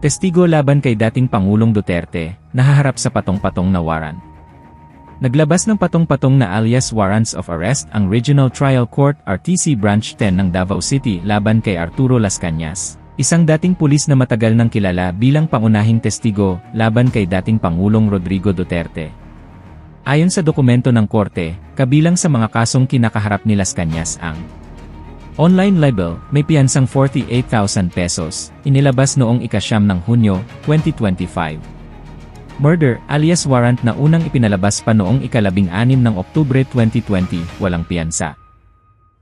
Testigo laban kay dating Pangulong Duterte, nahaharap sa patong-patong na warrant. Naglabas ng patong-patong na alias warrants of arrest ang Regional Trial Court RTC Branch 10 ng Davao City laban kay Arturo Las Cañas, isang dating pulis na matagal nang kilala bilang pangunahing testigo laban kay dating Pangulong Rodrigo Duterte. Ayon sa dokumento ng korte, kabilang sa mga kasong kinakaharap ni Las Cañas ang Online libel, may piyansang 48,000 pesos, inilabas noong ikasyam ng Hunyo, 2025. Murder, alias warrant na unang ipinalabas pa noong ikalabing anim ng Oktubre 2020, walang piyansa.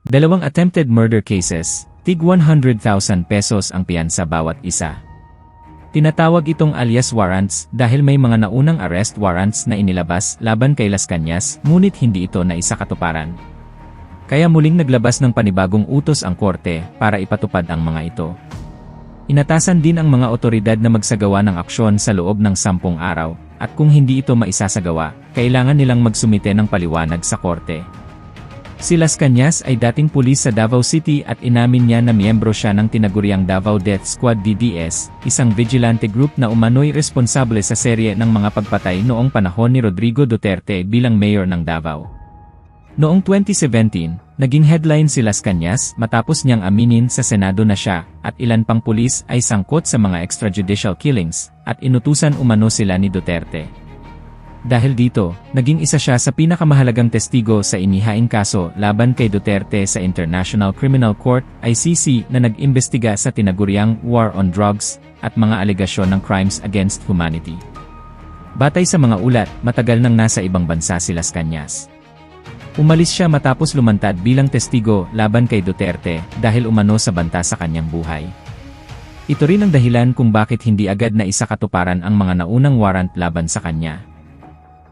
Dalawang attempted murder cases, tig 100,000 pesos ang piyansa bawat isa. Tinatawag itong alias warrants dahil may mga naunang arrest warrants na inilabas laban kay Las Cañas, ngunit hindi ito na isa katuparan. Kaya muling naglabas ng panibagong utos ang korte para ipatupad ang mga ito. Inatasan din ang mga otoridad na magsagawa ng aksyon sa loob ng sampung araw, at kung hindi ito maisasagawa, kailangan nilang magsumite ng paliwanag sa korte. Si Las Cañas ay dating pulis sa Davao City at inamin niya na miyembro siya ng tinaguriang Davao Death Squad DDS, isang vigilante group na umano'y responsable sa serye ng mga pagpatay noong panahon ni Rodrigo Duterte bilang mayor ng Davao. Noong 2017, naging headline si Las Cañas matapos niyang aminin sa Senado na siya at ilan pang pulis ay sangkot sa mga extrajudicial killings at inutusan umano sila ni Duterte. Dahil dito, naging isa siya sa pinakamahalagang testigo sa inihaing kaso laban kay Duterte sa International Criminal Court ICC na nag-imbestiga sa tinaguriang war on drugs at mga alegasyon ng crimes against humanity. Batay sa mga ulat, matagal nang nasa ibang bansa si Las Cañas. Umalis siya matapos lumantad bilang testigo laban kay Duterte dahil umano sa banta sa kanyang buhay. Ito rin ang dahilan kung bakit hindi agad na isakatuparan ang mga naunang warrant laban sa kanya.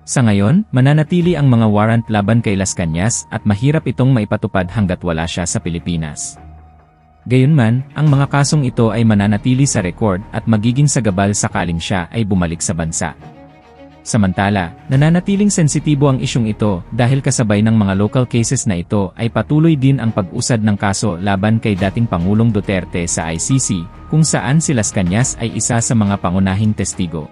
Sa ngayon, mananatili ang mga warrant laban kay Las Cañas at mahirap itong maipatupad hanggat wala siya sa Pilipinas. Gayunman, ang mga kasong ito ay mananatili sa record at magiging sagabal sakaling siya ay bumalik sa bansa. Samantala, nananatiling sensitibo ang isyong ito dahil kasabay ng mga local cases na ito ay patuloy din ang pag-usad ng kaso laban kay dating Pangulong Duterte sa ICC, kung saan si Las Cañas ay isa sa mga pangunahing testigo.